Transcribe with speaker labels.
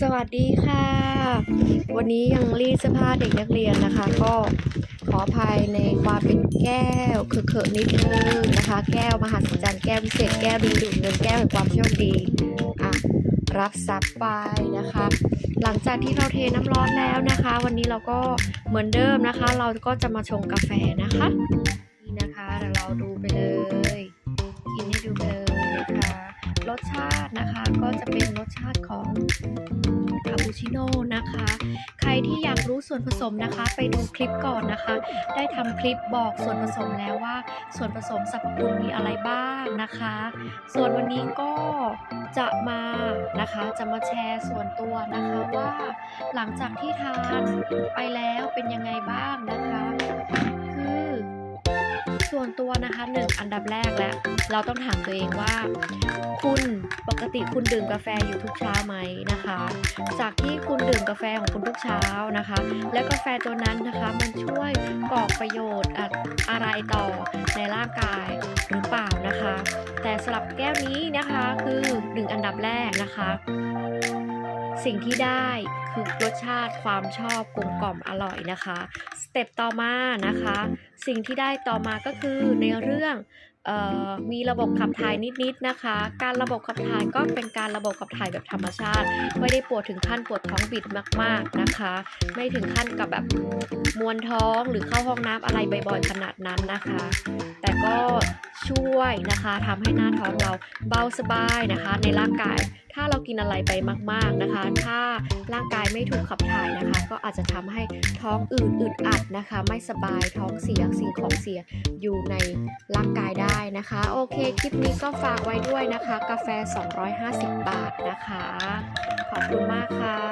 Speaker 1: สวัสดีค่ะ วันนี้ยังรีดเสื้อผ้าเด็กนักเรียนนะคะ ก็ขออภัยในความเป็นแก้วเขอะๆนิดนึงนะคะ แก้วมหัศจรรย์แก้วพิเศษแก้วดีดูดเงินแก้วแห่งความโชคดีอะรับทรัพย์ไปนะคะ หลังจากที่เราเทน้ำร้อนแล้วนะคะ วันนี้เราก็เหมือนเดิมนะคะ เราก็จะมาชงกาแฟนะคะนี่นะคะเดี๋ยวเราดูไปเลยกินให้ดูไปเลยนะคะ รสชาตินะคะก็จะเป็น ของคาปูชิโน่นะคะ ใครที่อยากรู้ส่วนผสมนะคะ ไปดูคลิปก่อนนะคะ ได้ทำคลิปบอกส่วนผสมแล้วว่า ส่วนผสมสรรพคุณมีอะไรบ้างนะคะ ส่วนวันนี้ก็จะมานะคะ จะมาแชร์ส่วนตัวนะคะว่า หลังจากที่ทานไปแล้วเป็นยังไงบ้างนะคะ วนตัวนะคะหนึ่งอันดับแรกแล้ว เราต้องถามตัวเองว่า คุณปกติคุณดื่มกาแฟอยู่ทุกเช้าไหมนะคะ จากที่คุณดื่มกาแฟของคุณทุกเช้านะคะ แล้วกาแฟตัวนั้นนะคะมันช่วยก่อประโยชน์อะอะไรต่อในร่างกายหรือเปล่านะคะ แต่สำหรับแก้วนี้นะคะคือหนึ่งอันดับแรกนะคะ สิ่งที่ได้คือรสชาติความชอบกลมกล่อมอร่อยนะคะสเต็ปต่อมานะคะ สิ่งที่ได้ต่อมาก็คือในเรื่องเออมีระบบขับถ่ายนิดๆนะคะ การระบบขับถ่ายก็เป็นการระบบขับถ่ายแบบธรรมชาติ ไม่ได้ปวดถึงขั้นปวดท้องบิดมากๆนะคะ ไม่ถึงขั้นกับแบบมวนท้องหรือเข้าห้องน้ำอะไรบ่อยๆขนาดนั้นนะคะ แต่ก็ ช่วยนะคะทำให้หน้าท้องเราเบาสบายนะคะ ในร่างกาย ถ้าเรากินอะไรไปมากๆนะคะ ถ้าร่างกายไม่ถูกขับถ่ายนะคะ ก็อาจจะทำให้ท้องอืดอึดอัดนะคะ ไม่สบายท้องเสียสิ่งของเสียอยู่ในร่างกายได้นะคะ โอเคคลิปนี้ก็ฝากไว้ด้วยนะคะ กาแฟ 250 บาทนะคะ ขอบคุณมากค่ะ